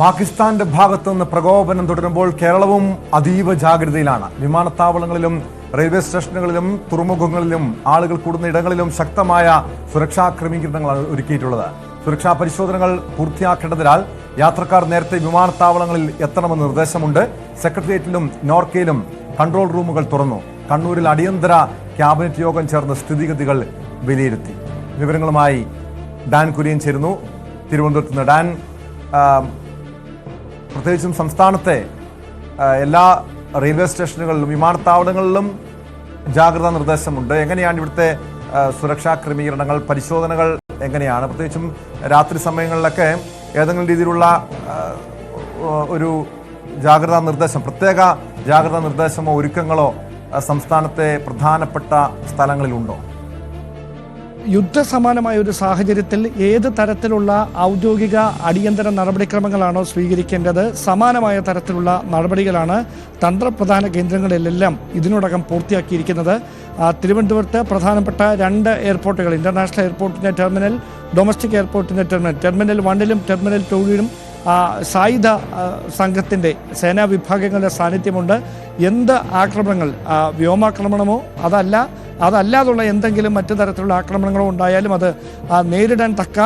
പാകിസ്ഥാന്റെ ഭാഗത്തു നിന്ന് പ്രകോപനം തുടരുമ്പോൾ കേരളവും അതീവ ജാഗ്രതയിലാണ്. വിമാനത്താവളങ്ങളിലും റെയിൽവേ സ്റ്റേഷനുകളിലും തുറമുഖങ്ങളിലും ആളുകൾ കൂടുന്ന ഇടങ്ങളിലും ശക്തമായ സുരക്ഷാ ക്രമീകരണങ്ങളാണ് ഒരുക്കിയിട്ടുള്ളത്. സുരക്ഷാ പരിശോധനകൾ പൂർത്തിയാക്കേണ്ടതിനാൽ യാത്രക്കാർ നേരത്തെ വിമാനത്താവളങ്ങളിൽ എത്തണമെന്ന് നിർദ്ദേശമുണ്ട്. സെക്രട്ടേറിയറ്റിലും നോർക്കയിലും കൺട്രോൾ റൂമുകൾ തുറന്നു. കണ്ണൂരിൽ അടിയന്തര ക്യാബിനറ്റ് യോഗം ചേർന്ന് സ്ഥിതിഗതികൾ വിലയിരുത്തി. വിവരങ്ങളുമായി ഡാൻ കുര്യൻ ചേരുന്നു. തിരുവനന്തപുരത്ത് നിന്ന് ഡാൻ പ്രത്യേകിച്ചും സംസ്ഥാനത്തെ എല്ലാ റെയിൽവേ സ്റ്റേഷനുകളിലും വിമാനത്താവളങ്ങളിലും ജാഗ്രതാ നിർദ്ദേശമുണ്ട്. എങ്ങനെയാണ് ഇവിടുത്തെ സുരക്ഷാ ക്രമീകരണങ്ങൾ പരിശോധനകൾ എങ്ങനെയാണ്? പ്രത്യേകിച്ചും രാത്രി സമയങ്ങളിലൊക്കെ ഏതെങ്കിലും രീതിയിലുള്ള ഒരു ജാഗ്രതാ നിർദ്ദേശം പ്രത്യേക ജാഗ്രതാ നിർദ്ദേശമോ ഒരുക്കങ്ങളോ സംസ്ഥാനത്തെ പ്രധാനപ്പെട്ട സ്ഥലങ്ങളിലുണ്ടോ? യുദ്ധസമാനമായ ഒരു സാഹചര്യത്തിൽ ഏത് തരത്തിലുള്ള ഔദ്യോഗിക അടിയന്തര നടപടിക്രമങ്ങളാണോ സ്വീകരിക്കേണ്ടത്? സമാനമായ തരത്തിലുള്ള നടപടികളാണ് തന്ത്രപ്രധാന കേന്ദ്രങ്ങളിലെല്ലാം ഇതിനോടകം പൂർത്തിയാക്കിയിരിക്കുന്നത്. തിരുവനന്തപുരത്ത് പ്രധാനപ്പെട്ട രണ്ട് എയർപോർട്ടുകൾ ഇന്റർനാഷണൽ എയർപോർട്ടിന്റെ ടെർമിനൽ ഡൊമസ്റ്റിക് എയർപോർട്ടിന്റെ ടെർമിനൽ. ടെർമിനൽ വണ്ണിലും ടെർമിനൽ ടൂവിലും സായുധ സംഘത്തിന്റെ സേനാ വിഭാഗങ്ങളുടെ സാന്നിധ്യമുണ്ട്. എന്ത് ആക്രമണങ്ങൾ വ്യോമാക്രമണമോ അതല്ല അതല്ലാതുള്ള എന്തെങ്കിലും മറ്റു തരത്തിലുള്ള ആക്രമണങ്ങളോ ഉണ്ടായാലും അത് നേരിടാൻ തക്ക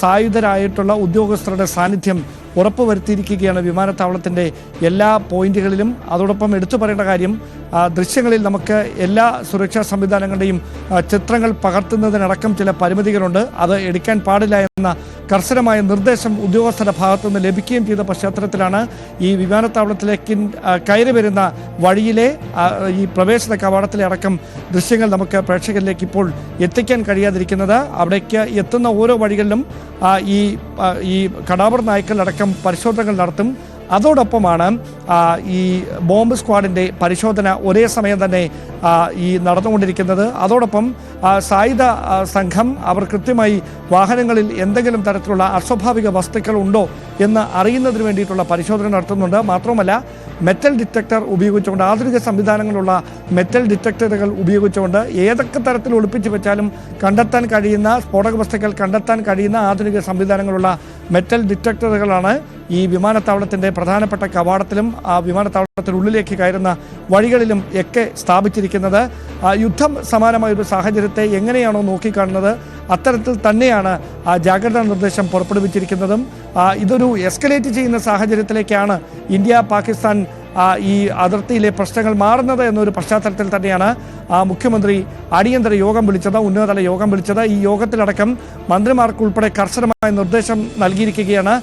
സായുധരായിട്ടുള്ള ഉദ്യോഗസ്ഥരുടെ സാന്നിധ്യം ഉറപ്പുവരുത്തിയിരിക്കുകയാണ് വിമാനത്താവളത്തിന്റെ എല്ലാ പോയിന്റുകളിലും. അതോടൊപ്പം എടുത്തു പറയേണ്ട കാര്യം ദൃശ്യങ്ങളിൽ നമുക്ക് എല്ലാ സുരക്ഷാ സംവിധാനങ്ങളുടെയും ചിത്രങ്ങൾ പകർത്തുന്നതിനടക്കം ചില പരിമിതികളുണ്ട്. അത് എടുക്കാൻ പാടില്ല എന്ന കർശനമായ നിർദ്ദേശം ഉദ്യോഗസ്ഥരുടെ ഭാഗത്തുനിന്ന് ലഭിക്കുകയും ചെയ്ത പശ്ചാത്തലത്തിലാണ് ഈ വിമാനത്താവളത്തിലേക്ക് കയറി വരുന്ന വഴിയിലെ ഈ പ്രവേശന കവാടത്തിലെ അടക്കം ദൃശ്യങ്ങൾ നമുക്ക് പ്രേക്ഷകരിലേക്ക് ഇപ്പോൾ എത്തിക്കാൻ കഴിയാതിരിക്കുന്നത്. അവിടേക്ക് എത്തുന്ന ഓരോ വഴികളിലും ഈ ഈ കടാപർ നായ്ക്കളടക്കം പരിശോധനകൾ നടത്തും. അതോടൊപ്പമാണ് ഈ ബോംബ് സ്ക്വാഡിന്റെ പരിശോധന ഒരേ സമയം തന്നെ ഈ നടന്നുകൊണ്ടിരിക്കുന്നത്. അതോടൊപ്പം സായുധ സംഘം അവർ കൃത്യമായി വാഹനങ്ങളിൽ എന്തെങ്കിലും തരത്തിലുള്ള അസ്വാഭാവിക വസ്തുക്കൾ ഉണ്ടോ എന്ന് അറിയുന്നതിന് വേണ്ടിയിട്ടുള്ള പരിശോധന നടത്തുന്നുണ്ട്. മാത്രമല്ല മെറ്റൽ ഡിറ്റക്ടർ ഉപയോഗിച്ചുകൊണ്ട് ആധുനിക സംവിധാനങ്ങളുള്ള മെറ്റൽ ഡിറ്റക്ടറുകൾ ഉപയോഗിച്ചുകൊണ്ട് ഏതൊക്കെ തരത്തിൽ ഒളിപ്പിച്ചു വെച്ചാലും കണ്ടെത്താൻ കഴിയുന്ന സ്ഫോടക വസ്തുക്കൾ കണ്ടെത്താൻ കഴിയുന്ന ആധുനിക സംവിധാനങ്ങളുള്ള മെറ്റൽ ഡിറ്റക്ടറുകളാണ് ഈ വിമാനത്താവളത്തിന്റെ പ്രധാനപ്പെട്ട കവാടത്തിലും ആ വിമാനത്താവളത്തിനുള്ളിലേക്ക് കയറുന്ന വഴികളിലും ഒക്കെ സ്ഥാപിച്ചിരിക്കുന്നത്. യുദ്ധം സമാനമായ ഒരു സാഹചര്യത്തെ എങ്ങനെയാണോ നോക്കിക്കാണുന്നത് അത്തരത്തിൽ തന്നെയാണ് ആ ജാഗ്രതാ നിർദ്ദേശം പുറപ്പെടുവിച്ചിരിക്കുന്നതും. ഇതൊരു എസ്കലേറ്റ് ചെയ്യുന്ന സാഹചര്യത്തിലേക്കാണ് ഇന്ത്യ പാകിസ്ഥാൻ ഈ അതിർത്തിയിലെ പ്രശ്നങ്ങൾ മാറുന്നത് എന്നൊരു പശ്ചാത്തലത്തിൽ തന്നെയാണ് മുഖ്യമന്ത്രി അടിയന്തര യോഗം വിളിച്ചത് ഉന്നതതല യോഗം വിളിച്ചത്. ഈ യോഗത്തിലടക്കം മന്ത്രിമാർക്കുൾപ്പെടെ കർശനമായ നിർദ്ദേശം നൽകിയിരിക്കുകയാണ്.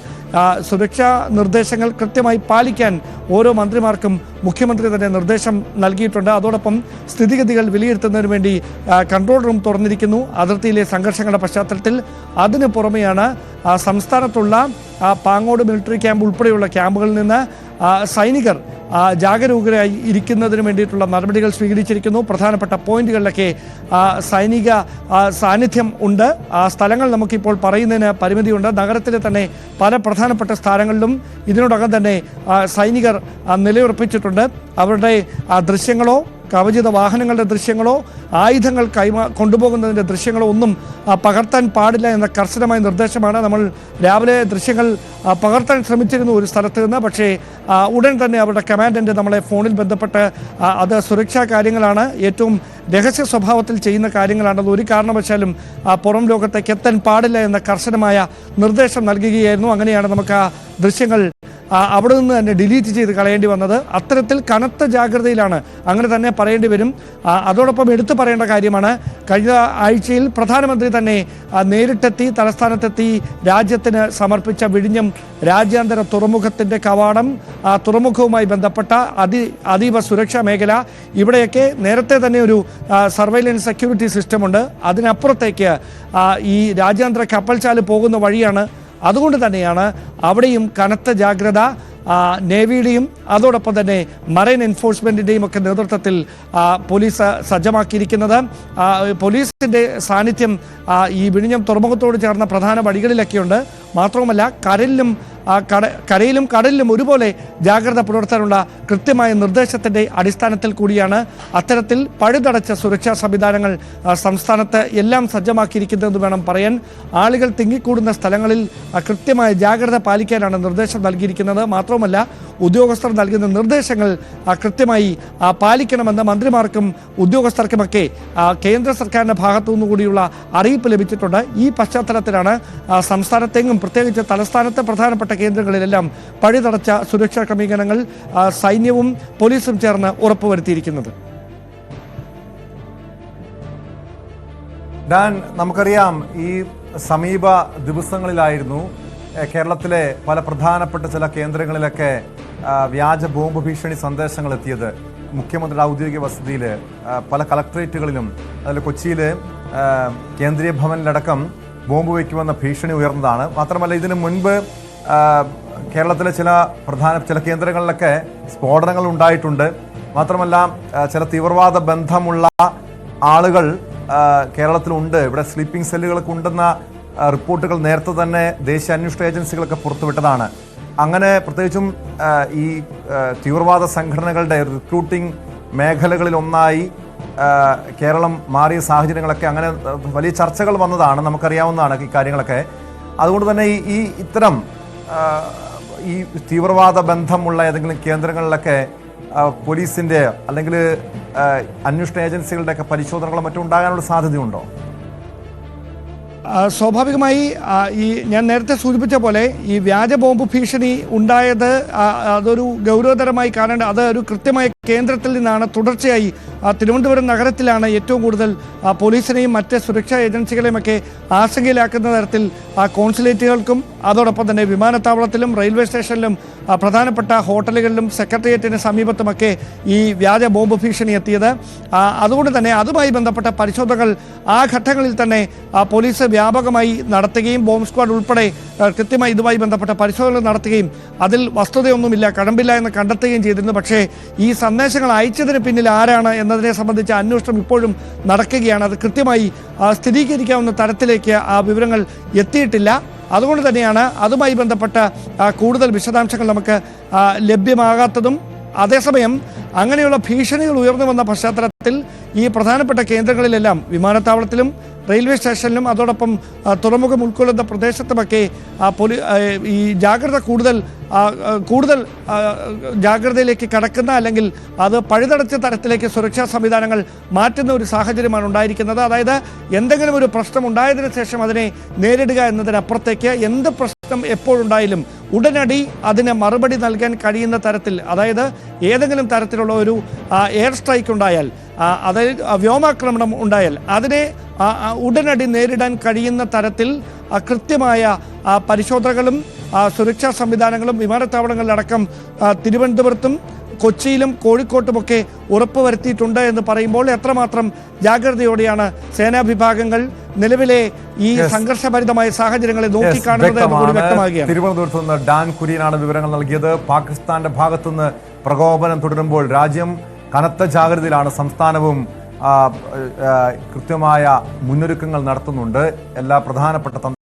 സുരക്ഷാ നിർദ്ദേശങ്ങൾ കൃത്യമായി പാലിക്കാൻ ഓരോ മന്ത്രിമാർക്കും മുഖ്യമന്ത്രി തന്നെ നിർദ്ദേശം നൽകിയിട്ടുണ്ട്. അതോടൊപ്പം സ്ഥിതിഗതികൾ വിലയിരുത്തുന്നതിന് വേണ്ടി കൺട്രോൾ റൂം തുറന്നിരിക്കുന്നു. അതിർത്തിയിലെ സംഘർഷങ്ങളുടെ പശ്ചാത്തലത്തിൽ അതിന് പുറമെയാണ് സംസ്ഥാനത്തുള്ള പാങ്ങോട് മിലിറ്ററി ക്യാമ്പ് ഉൾപ്പെടെയുള്ള ക്യാമ്പുകളിൽ നിന്ന് സൈനികർ ജാഗരൂകരായി ഇരിക്കുന്നതിന് വേണ്ടിയിട്ടുള്ള നടപടികൾ സ്വീകരിച്ചിരിക്കുന്നു. പ്രധാനപ്പെട്ട പോയിന്റുകളിലൊക്കെ സൈനിക സാന്നിധ്യം ഉണ്ട്. ആ സ്ഥലങ്ങൾ നമുക്കിപ്പോൾ പറയുന്നതിന് പരിമിതിയുണ്ട്. നഗരത്തിലെ തന്നെ പല പ്രധാനപ്പെട്ട സ്ഥാനങ്ങളിലും ഇതിനോടകം തന്നെ സൈനികർ നിലയുറപ്പിച്ചിട്ടുണ്ട്. അവരുടെ ദൃശ്യങ്ങളോ കവചിത വാഹനങ്ങളുടെ ദൃശ്യങ്ങളോ ആയുധങ്ങൾ കൈമാ കൊണ്ടുപോകുന്നതിന്റെ ദൃശ്യങ്ങളോ ഒന്നും പകർത്താൻ പാടില്ല എന്ന കർശനമായ നിർദ്ദേശമാണ് നമ്മൾ രാവിലെ ദൃശ്യങ്ങൾ പകർത്താൻ ശ്രമിച്ചിരുന്നു ഒരു സ്ഥലത്ത് നിന്ന്. പക്ഷേ ഉടൻ തന്നെ അവരുടെ കമാൻഡന്റ് നമ്മളെ ഫോണിൽ ബന്ധപ്പെട്ട് അത് സുരക്ഷാ കാര്യങ്ങളാണ്. ഏറ്റവും രഹസ്യ സ്വഭാവത്തിൽ ചെയ്യുന്ന കാര്യങ്ങളാണത്. ഒരു കാരണവശാലും പുറം ലോകത്തേക്ക് എത്താൻ പാടില്ല എന്ന കർശനമായ നിർദ്ദേശം നൽകുകയായിരുന്നു. അങ്ങനെയാണ് നമുക്ക് ആ ദൃശ്യങ്ങൾ അവിടെ നിന്ന് തന്നെ ഡിലീറ്റ് ചെയ്ത് കളയേണ്ടി വന്നത്. അത്തരത്തിൽ കനത്ത ജാഗ്രതയിലാണ് അങ്ങനെ തന്നെ പറയേണ്ടി വരും. അതോടൊപ്പം എടുത്തു പറയേണ്ട കാര്യമാണ്. കഴിഞ്ഞ ആഴ്ചയിൽ പ്രധാനമന്ത്രി തന്നെ നേരിട്ടെത്തി തലസ്ഥാനത്തെത്തി രാജ്യത്തിന് സമർപ്പിച്ച വിഴിഞ്ഞം രാജ്യാന്തര തുറമുഖത്തിന്റെ കവാടം ആ തുറമുഖവുമായി ബന്ധപ്പെട്ട അതി അതീവ സുരക്ഷാ മേഖല. ഇവിടെയൊക്കെ നേരത്തെ തന്നെ ഒരു സർവൈലൻസ് സെക്യൂരിറ്റി സിസ്റ്റമുണ്ട് അതിനപ്പുറത്തേക്ക് ഈ രാജ്യാന്തര കപ്പൽച്ചാൽ പോകുന്ന വഴിയാണ് അതുകൊണ്ട് തന്നെയാണ് അവിടെയും കനത്ത ജാഗ്രത നേവിയുടെയും അതോടൊപ്പം തന്നെ മറൈൻ എൻഫോഴ്സ്മെന്റിന്റെയും ഒക്കെ നേതൃത്വത്തിൽ പോലീസ് സജ്ജമാക്കിയിരിക്കുന്നത്. പോലീസിന്റെ സാന്നിധ്യം ഈ വിഴിഞ്ഞം തുറമുഖത്തോട് ചേർന്ന പ്രധാന വഴികളിലൊക്കെയുണ്ട്. മാത്രവുമല്ല കരലിലും ആ, കട കരയിലും കടലിലും ഒരുപോലെ ജാഗ്രത പുലർത്താനുള്ള കൃത്യമായ നിർദ്ദേശത്തിന്റെ അടിസ്ഥാനത്തിൽ കൂടിയാണ് അത്തരത്തിൽ പഴുതടച്ച സുരക്ഷാ സംവിധാനങ്ങൾ സംസ്ഥാനത്ത് എല്ലാം സജ്ജമാക്കിയിരിക്കുന്നതെന്ന് വേണം പറയാൻ. ആളുകൾ തിങ്ങിക്കൂടുന്ന സ്ഥലങ്ങളിൽ കൃത്യമായ ജാഗ്രത പാലിക്കാനാണ് നിർദ്ദേശം നൽകിയിരിക്കുന്നത്. മാത്രവുമല്ല ഉദ്യോഗസ്ഥർ നൽകുന്ന നിർദ്ദേശങ്ങൾ കൃത്യമായി പാലിക്കണമെന്ന് മന്ത്രിമാർക്കും ഉദ്യോഗസ്ഥർക്കുമൊക്കെ കേന്ദ്ര സർക്കാരിന്റെ ഭാഗത്തു നിന്നുകൂടിയുള്ള അറിയിപ്പ് ലഭിച്ചിട്ടുണ്ട്. ഈ പശ്ചാത്തലത്തിലാണ് സംസ്ഥാനത്തെങ്ങും പ്രത്യേകിച്ച് തലസ്ഥാനത്തെ പ്രധാനപ്പെട്ട കേന്ദ്രങ്ങളിലെല്ലാം പഴുതടച്ച സുരക്ഷാ ക്രമീകരണങ്ങൾ സൈന്യവും പോലീസും ചേർന്ന് ഉറപ്പുവരുത്തിയിരിക്കുന്നത്. ഡാൻ നമുക്കറിയാം ഈ സമീപ ദിവസങ്ങളിലായിരുന്നു കേരളത്തിലെ പല പ്രധാനപ്പെട്ട ചില കേന്ദ്രങ്ങളിലൊക്കെ വ്യാജ ബോംബ് ഭീഷണി സന്ദേശങ്ങൾ എത്തിയത് മുഖ്യമന്ത്രിയുടെ ഔദ്യോഗിക വസതിയിൽ പല കളക്ട്രേറ്റുകളിലും അതിൽ കൊച്ചിയിൽ കേന്ദ്രീയ ഭവനിലടക്കം ബോംബ് വയ്ക്കുമെന്ന ഭീഷണി ഉയർന്നതാണ്. മാത്രമല്ല ഇതിനു മുൻപ് കേരളത്തിലെ ചില പ്രധാന ചില കേന്ദ്രങ്ങളിലൊക്കെ സ്ഫോടനങ്ങൾ ഉണ്ടായിട്ടുണ്ട്. മാത്രമല്ല ചില തീവ്രവാദ ബന്ധമുള്ള ആളുകൾ കേരളത്തിലുണ്ട്. ഇവിടെ സ്ലീപ്പിംഗ് സെല്ലുകളൊക്കെ ഉണ്ടെന്ന റിപ്പോർട്ടുകൾ നേരത്തെ തന്നെ ദേശീയ അന്വേഷണ ഏജൻസികളൊക്കെ പുറത്തുവിട്ടതാണ്. അങ്ങനെ പ്രത്യേകിച്ചും ഈ തീവ്രവാദ സംഘടനകളുടെ റിക്രൂട്ടിംഗ് മേഖലകളിൽ ഒന്നായി കേരളം മാറിയ സാഹചര്യങ്ങളൊക്കെ അങ്ങനെ വലിയ ചർച്ചകൾ വന്നതാണ്. നമുക്കറിയാവുന്നതാണ് ഈ കാര്യങ്ങളൊക്കെ. അതുകൊണ്ട് തന്നെ ഈ ഇത്തരം ഈ തീവ്രവാദ ബന്ധമുള്ള ഏതെങ്കിലും കേന്ദ്രങ്ങളിലൊക്കെ പോലീസിന്റെ അല്ലെങ്കിൽ അന്വേഷണ ഏജൻസികളുടെയൊക്കെ പരിശോധനകളോ മറ്റും ഉണ്ടാകാനുള്ള സാധ്യതയുണ്ടോ? സ്വാഭാവികമായി ഈ ഞാൻ നേരത്തെ സൂചിപ്പിച്ച പോലെ ഈ വ്യാജ ബോംബ് ഭീഷണി ഉണ്ടായത് അതൊരു ഗൗരവതരമായി കാണേണ്ട അത് ഒരു കൃത്യമായ കേന്ദ്രത്തിൽ നിന്നാണ് തുടർച്ചയായി തിരുവനന്തപുരം നഗരത്തിലാണ് ഏറ്റവും കൂടുതൽ പോലീസിനെയും മറ്റ് സുരക്ഷാ ഏജൻസികളെയുമൊക്കെ ആശങ്കയിലാക്കുന്ന തരത്തിൽ കോൺസുലേറ്റുകൾക്കും അതോടൊപ്പം തന്നെ വിമാനത്താവളത്തിലും റെയിൽവേ സ്റ്റേഷനിലും പ്രധാനപ്പെട്ട ഹോട്ടലുകളിലും സെക്രട്ടേറിയറ്റിന് സമീപത്തുമൊക്കെ ഈ വ്യാജ ബോംബ് ഭീഷണി എത്തിയത്. അതുകൊണ്ട് തന്നെ അതുമായി ബന്ധപ്പെട്ട പരിശോധനകൾ ആ ഘട്ടങ്ങളിൽ തന്നെ പോലീസ് വ്യാപകമായി നടത്തുകയും ബോംബ് സ്ക്വാഡ് ഉൾപ്പെടെ കൃത്യമായി ഇതുമായി ബന്ധപ്പെട്ട പരിശോധനകൾ നടത്തുകയും അതിൽ വസ്തുതയൊന്നുമില്ല കടമ്പില്ല എന്ന് കണ്ടെത്തുകയും ചെയ്തിരുന്നു. പക്ഷേ ഈ സന്ദേശങ്ങൾ അയച്ചതിന് പിന്നിൽ ആരാണ് എന്നതിനെ സംബന്ധിച്ച അന്വേഷണം ഇപ്പോഴും നടക്കുകയാണ്. അത് കൃത്യമായി സ്ഥിരീകരിക്കാവുന്ന തരത്തിലേക്ക് ആ വിവരങ്ങൾ എത്തിയിട്ടില്ല. അതുകൊണ്ട് തന്നെയാണ് അതുമായി ബന്ധപ്പെട്ട കൂടുതൽ വിശദാംശങ്ങൾ നമുക്ക് ലഭ്യമാകാത്തതും. അതേസമയം അങ്ങനെയുള്ള ഭീഷണികൾ ഉയർന്നു വന്ന പശ്ചാത്തലത്തിൽ ഈ പ്രധാനപ്പെട്ട കേന്ദ്രങ്ങളിലെല്ലാം വിമാനത്താവളത്തിലും റെയിൽവേ സ്റ്റേഷനിലും അതോടൊപ്പം തുറമുഖം ഉൾക്കൊള്ളുന്ന പ്രദേശത്തുമൊക്കെ പോലീ ഈ ജാഗ്രത കൂടുതൽ കൂടുതൽ ജാഗ്രതയിലേക്ക് കടക്കുന്ന അല്ലെങ്കിൽ അത് പഴുതടച്ച തരത്തിലേക്ക് സുരക്ഷാ സംവിധാനങ്ങൾ മാറ്റുന്ന ഒരു സാഹചര്യമാണ് ഉണ്ടായിരിക്കുന്നത്. അതായത് എന്തെങ്കിലും ഒരു പ്രശ്നം ഉണ്ടായതിനു ശേഷം അതിനെ നേരിടുക എന്നതിനപ്പുറത്തേക്ക് എന്ത് പ്രശ്നം എപ്പോഴുണ്ടായാലും ഉടനടി അതിന് മറുപടി നൽകാൻ കഴിയുന്ന തരത്തിൽ അതായത് ഏതെങ്കിലും തരത്തിലുള്ള ഒരു എയർ സ്ട്രൈക്ക് ഉണ്ടായാൽ അതായത് വ്യോമാക്രമണം ഉണ്ടായാൽ അതിനെ ഉടനടി നേരിടാൻ കഴിയുന്ന തരത്തിൽ കൃത്യമായ പരിശോധനകളും സുരക്ഷാ സംവിധാനങ്ങളും വിമാനത്താവളങ്ങളിലടക്കം തിരുവനന്തപുരത്തും കൊച്ചിയിലും കോഴിക്കോട്ടുമൊക്കെ ഉറപ്പുവരുത്തിയിട്ടുണ്ട് എന്ന് പറയുമ്പോൾ എത്രമാത്രം ജാഗ്രതയോടെയാണ് സേനാ വിഭാഗങ്ങൾ നിലവിലെ ഈ. സംഘർഷഭരിതമായ സാഹചര്യങ്ങളെ നോക്കിക്കാണുന്നത് വ്യക്തമാകുകയാണ്. തിരുവനന്തപുരത്ത് നിന്ന് ഡാൻ കുര്യനാണ് വിവരങ്ങൾ നൽകിയത്. പാകിസ്ഥാന്റെ ഭാഗത്തുനിന്ന് പ്രകോപനം തുടരുമ്പോൾ രാജ്യം കനത്ത ജാഗ്രതയിലാണ് സംസ്ഥാനവും കൃത്യമായ മുന്നൊരുക്കങ്ങൾ നടത്തുന്നുണ്ട്. എല്ലാ പ്രധാനപ്പെട്ട